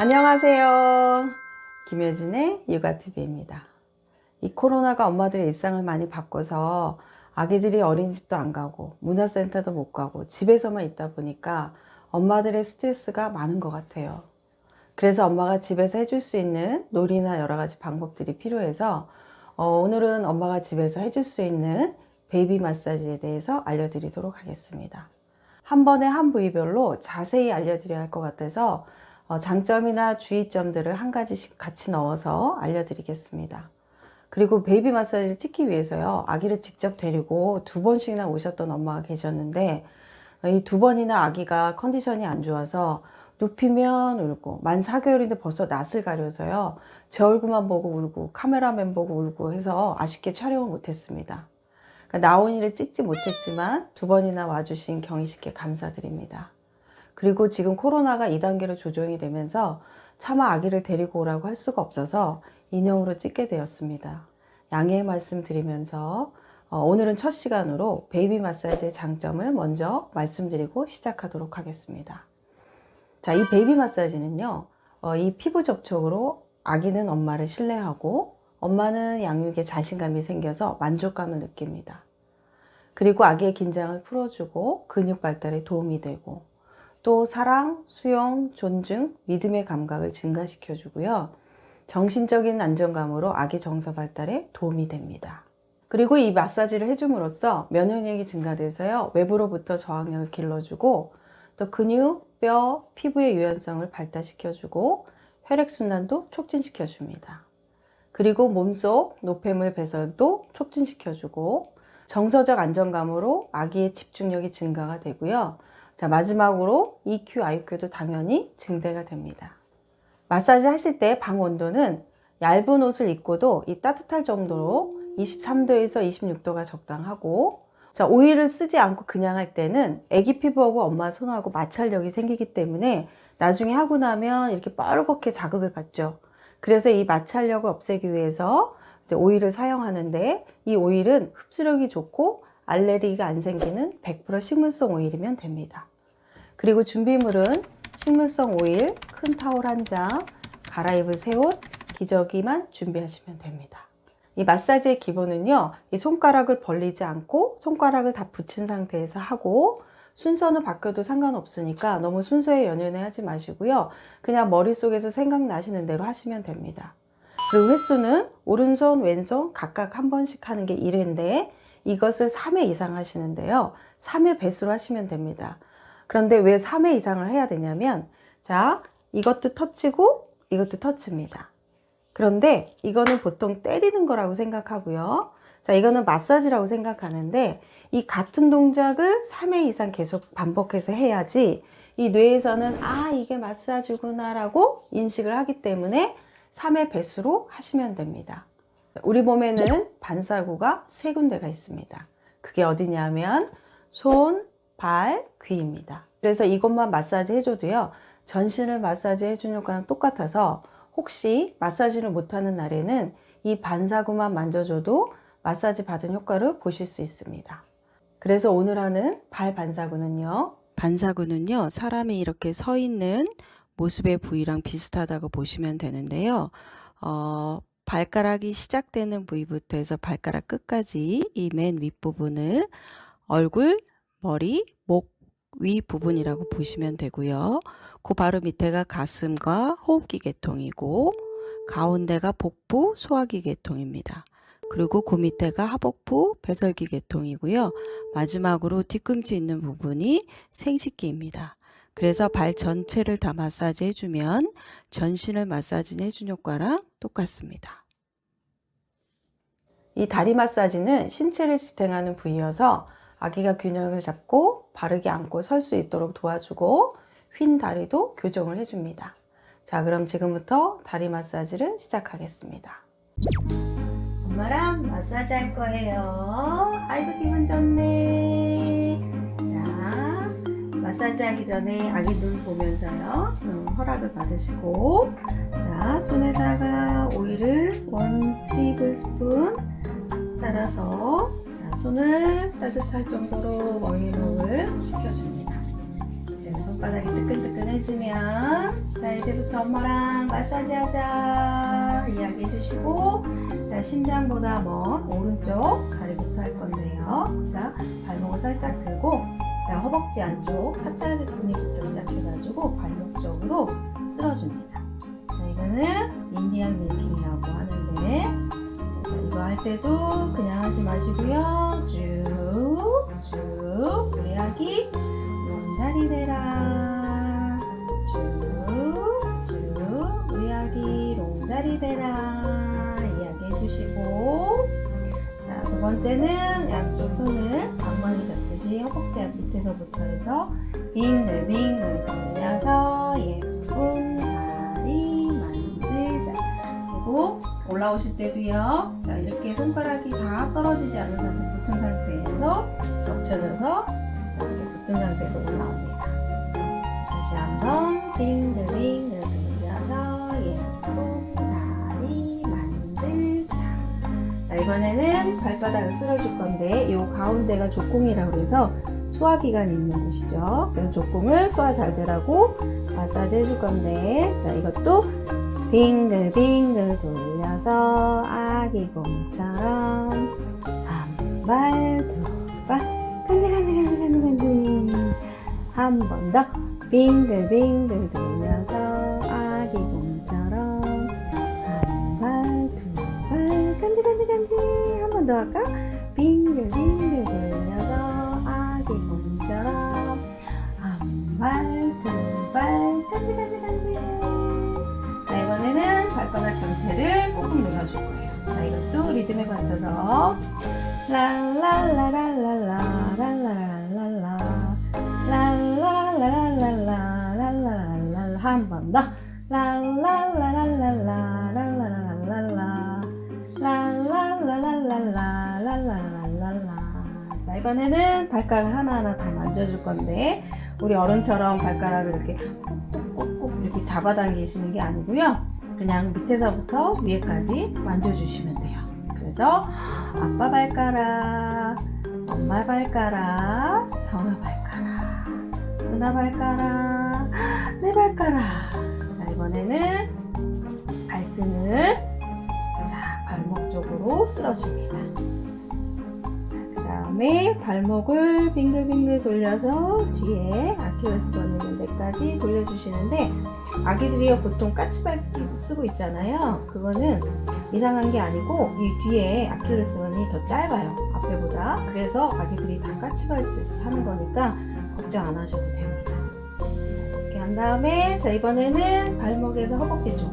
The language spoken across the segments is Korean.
안녕하세요. 김효진의 육아TV입니다. 이 코로나가 엄마들의 일상을 많이 바꿔서 아기들이 어린이집도 안 가고 문화센터도 못 가고 집에서만 있다 보니까 엄마들의 스트레스가 많은 것 같아요. 그래서 엄마가 집에서 해줄 수 있는 놀이나 여러 가지 방법들이 필요해서 어, 오늘은 엄마가 집에서 해줄 수 있는 베이비 마사지에 대해서 알려드리도록 하겠습니다. 한 번에 한 부위별로 자세히 알려드려야 할 것 같아서 어, 장점이나 주의점들을 한 가지씩 같이 넣어서 알려드리겠습니다. 그리고 베이비 마사지를 찍기 위해서요, 아기를 직접 데리고 두 번씩이나 오셨던 엄마가 계셨는데, 이 두 번이나 아기가 컨디션이 안 좋아서 눕히면 울고, 만 4개월인데 벌써 낯을 가려서요, 제 얼굴만 보고 울고, 카메라맨 보고 울고 해서 아쉽게 촬영을 못했습니다. 그러니까 나온 일을 찍지 못했지만 두 번이나 와주신 경희 씨께 감사드립니다. 그리고 지금 코로나가 2단계로 조정이 되면서 차마 아기를 데리고 오라고 할 수가 없어서 인형으로 찍게 되었습니다. 양해의 말씀 드리면서 어, 오늘은 첫 시간으로 베이비 마사지의 장점을 먼저 말씀드리고 시작하도록 하겠습니다. 자, 이 베이비 마사지는요, 어, 이 피부 접촉으로 아기는 엄마를 신뢰하고 엄마는 양육에 자신감이 생겨서 만족감을 느낍니다. 그리고 아기의 긴장을 풀어주고 근육 발달에 도움이 되고 또 사랑, 수용, 존중, 믿음의 감각을 증가시켜 주고요. 정신적인 안정감으로 아기 정서 발달에 도움이 됩니다. 그리고 이 마사지를 해줌으로써 면역력이 증가돼서요. 외부로부터 저항력을 길러주고 또 근육, 뼈, 피부의 유연성을 발달시켜주고 혈액순환도 촉진시켜줍니다. 그리고 몸속 노폐물 배설도 촉진시켜주고 정서적 안정감으로 아기의 집중력이 증가가 되고요. 자, 마지막으로 EQ, IQ도 당연히 증대가 됩니다. 마사지 하실 때 방 온도는 얇은 옷을 입고도 이 따뜻할 정도로 23도에서 26도가 적당하고 자, 오일을 쓰지 않고 그냥 할 때는 아기 피부하고 엄마 손하고 마찰력이 생기기 때문에 나중에 하고 나면 이렇게 뻘겋게 자극을 받죠. 그래서 이 마찰력을 없애기 위해서 오일을 사용하는데 이 오일은 흡수력이 좋고 알레르기가 안 생기는 100% 식물성 오일이면 됩니다. 그리고 준비물은 식물성 오일, 큰 타올 한 장, 갈아입을 새 옷, 기저귀만 준비하시면 됩니다. 이 마사지의 기본은요, 이 손가락을 벌리지 않고 손가락을 다 붙인 상태에서 하고 순서는 바뀌어도 상관없으니까 너무 순서에 연연해 하지 마시고요. 그냥 머릿속에서 생각나시는 대로 하시면 됩니다. 그리고 횟수는 오른손, 왼손 각각 한 번씩 하는 게 1회인데 이것을 3회 이상 하시는데요. 3회 배수로 하시면 됩니다. 그런데 왜 3회 이상을 해야 되냐면 자, 이것도 터치고 이것도 터치입니다. 그런데 이거는 보통 때리는 거라고 생각하고요. 자, 이거는 마사지라고 생각하는데 이 같은 동작을 3회 이상 계속 반복해서 해야지 이 뇌에서는 아, 이게 마사지구나 라고 인식을 하기 때문에 3회 배수로 하시면 됩니다. 우리 몸에는 반사구가 세 군데가 있습니다. 그게 어디냐면 손, 발, 귀입니다. 그래서 이것만 마사지 해줘도요, 전신을 마사지 해주는 효과랑 똑같아서 혹시 마사지를 못하는 날에는 이 반사구만 만져줘도 마사지 받은 효과를 보실 수 있습니다. 그래서 오늘 하는 발 반사구는요, 반사구는요, 사람이 이렇게 서 있는 모습의 부위랑 비슷하다고 보시면 되는데요. 어, 발가락이 시작되는 부위부터 해서 발가락 끝까지 이 맨 윗부분을 얼굴, 머리, 목, 위 부분이라고 보시면 되고요. 그 바로 밑에가 가슴과 호흡기 계통이고 가운데가 복부, 소화기 계통입니다. 그리고 그 밑에가 하복부, 배설기 계통이고요. 마지막으로 뒤꿈치 있는 부분이 생식기입니다. 그래서 발 전체를 다 마사지 해주면 전신을 마사지 해준 효과랑 똑같습니다. 이 다리 마사지는 신체를 지탱하는 부위여서 아기가 균형을 잡고 바르게 앉고 설 수 있도록 도와주고 휜 다리도 교정을 해줍니다. 자, 그럼 지금부터 다리 마사지를 시작하겠습니다. 엄마랑 마사지 할 거예요. 아이고 기분 좋네. 자, 마사지 하기 전에 아기 눈 보면서요. 음, 허락을 받으시고 자 손에다가 오일을 원 테이블 스푼 따라서 자, 손을 따뜻할 정도로 오일을 식혀줍니다. 손바닥이 뜨끈뜨끈해지면 자 이제부터 엄마랑 마사지 하자 이야기해 주시고 자 심장보다 먼 오른쪽 다리부터 할 건데요. 자 발목을 살짝 들고 자, 허벅지 안쪽 사타지 근육부터 시작해가지고 발목 쪽으로 쓸어줍니다. 자 이거는 인디안 밀킹이라고 하는데 할 때도 그냥 하지 마시고요. 쭉쭉 우리 아기 용다리 대라. 쭉쭉 우리 아기 롱다리 대라. 이야기해 주시고. 자 두 번째는 양쪽 손을 방망이 잡듯이 허벅지 앞 밑에서부터 해서 빙글빙글 돌려서 예쁜 다리 만들자. 그리고 올라오실 때도요. 자 이렇게 손가락이 다 떨어지지 않은 상태 붙은 상태에서 겹쳐져서 이렇게 붙은 상태에서 올라옵니다. 다시 한번 빙글빙글 돌려서 예쁜 다리 만들자. 자 이번에는 발바닥을 쓸어줄 건데 이 가운데가 족공이라고 해서 소화기관이 있는 곳이죠. 그래서 족공을 소화 잘 되라고 마사지 해줄 건데 자 이것도 빙글빙글 돌려 서 아기 곰처럼 한 발, 두 발, 간질간질간질간질간질 한 번 더 빙글빙글 돌려서 아기 곰처럼 한 발, 두 발, 간질간질간질 한 번 더 할까? 빙글빙글 돌려서 아기 곰처럼 한 발, 두 발, 이번에는 발바닥 전체를 꾹꾹 눌러줄 거예요. 자 이것도 리듬에 맞춰서 랄랄라랄랄라 랄랄랄랄라 랄랄라랄랄라 한번 더 랄랄라랄랄라 랄랄랄랄라 랄랄라랄랄라 랄랄랄라 자 이번에는 발가락 하나하나 다 만져줄 건데 우리 어른처럼 발가락을 이렇게 꾹꾹꾹꾹 이렇게 잡아당기시는 게 아니고요. 그냥 밑에서부터 위에까지 만져주시면 돼요. 그래서 아빠 발가락, 엄마 발가락, 형아 발가락, 누나 발가락, 내 발가락. 자 이번에는 발등을 자 발목 쪽으로 쓸어줍니다. 그 다음에 발목을 빙글빙글 돌려서 뒤에 아킬레스 건 있는 데까지 돌려주시는데 아기들이 보통 까치발기 쓰고 있잖아요. 그거는 이상한 게 아니고 이 뒤에 아킬레스건이 더 짧아요. 앞에보다. 그래서 아기들이 다 까치발 짓을 하는 거니까 걱정 안 하셔도 됩니다. 자, 이렇게 한 다음에 자 이번에는 발목에서 허벅지 쪽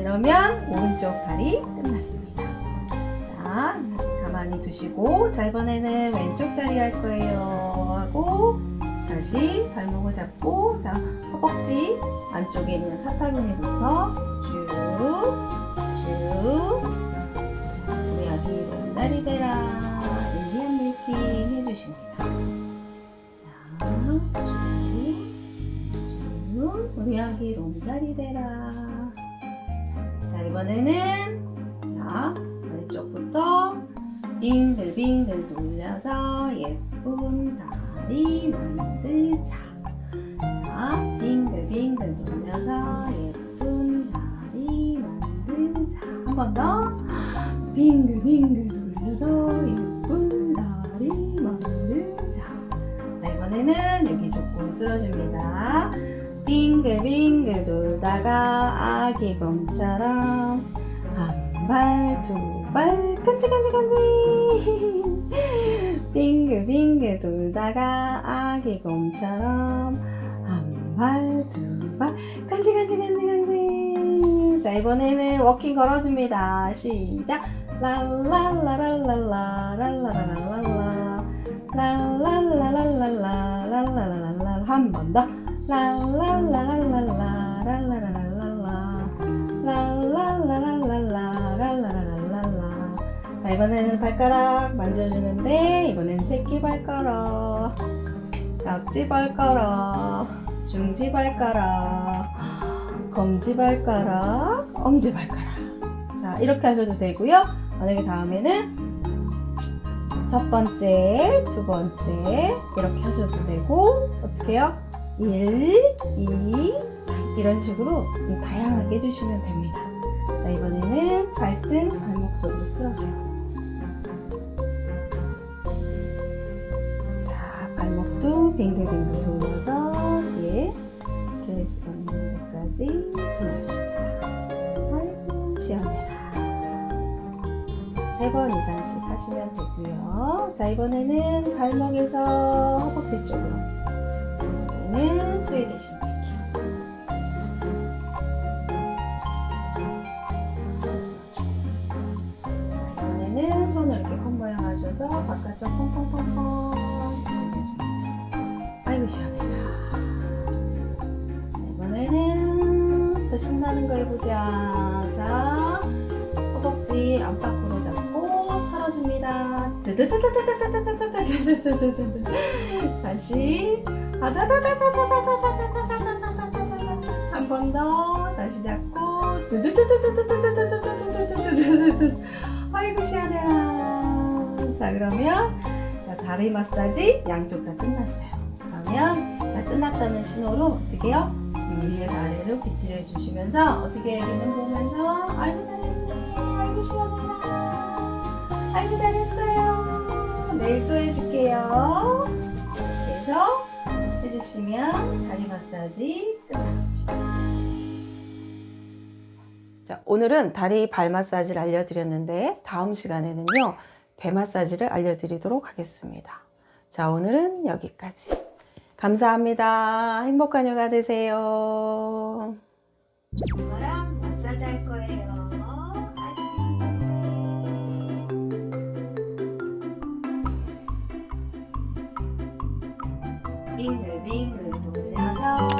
이러면 오른쪽 다리 끝났습니다. 자, 가만히 두시고 자 이번에는 왼쪽 다리 할 거예요. 하고 다시 발목을 잡고 자 허벅지 안쪽에 있는 사타구니부터 쭉쭉 우리 아기 롱다리 대라 인디안 밀킹 해주십니다. 아기 롱다리 대라. 자 이번에는 자 왼쪽부터 빙글빙글 돌려서 예쁜 다리 만들자. 자, 빙글빙글 돌려서 예쁜 다리 만들자. 한 번 더. 빙글빙글 돌려서 예쁜 다리 만들자. 자, 이번에는 여기 조금 쓸어줍니다. 빙글빙글 돌다가 아기 곰처럼 한 발, 두 발, 간지간지간지. 빙글빙글 돌다가 아기 곰처럼 한 발, 두 발, 간지간지간지간지. 자, 이번에는 워킹 걸어줍니다. 시작. 랄랄라랄랄라, 랄라라랄랄라. 랄랄라랄랄라, 랄라라랄라. 한 번 더. 랄라라랄랄라. 자, 이번에는 발가락 만져주는데, 이번엔 새끼 발가락, 약지 발가락, 중지 발가락, 검지 발가락, 엄지 발가락. 자, 이렇게 하셔도 되고요. 만약에 다음에는 첫 번째, 두 번째 이렇게 하셔도 되고 어떻게 해요? 1, 2, 3 이런 식으로 다양하게 해주시면 됩니다. 자, 이번에는 발등, 발목 쪽으로 쓸어줘요. 자, 발목도 빙글빙글 돌려서 뒤에 길레스 있는 데까지 돌려줍니다. 아이고, 시원해라. 세 번 이상씩 하시면 되고요. 자, 이번에는 발목에서 허벅지 쪽으로. 소에 대시면 될게요. 이번에는 손을 이렇게 콧 모양 하셔서 바깥쪽 펑펑펑펑 해줍니다. 아이고 시원해라. 네, 이번에는 더 신나는 거 해보자. 자, 허벅지 안팎으로 잡고 팔아줍니다. 다시 한 번 더 다시 잡고 드드드드드드드드드드드드드드드. 아이고 시원해라. 자 그러면 자 다리 마사지 양쪽 다 끝났어요. 그러면 자 끝났다는 신호로 어떻게 해요? 위에서 아래로 빗질 해주시면서 어떻게 애기는 보면서 아이고 잘했네 아이고 시원해라 아이고 잘했어요 내일 또 해줄게요 해서 해주시면 다리 마사지 끝났습니다 자, 오늘은 다리 발 마사지를 알려드렸는데 다음 시간에는요 배 마사지를 알려드리도록 하겠습니다 자 오늘은 여기까지 감사합니다. 행복한 휴가 되세요. 마사지 할 거예요. 안녕.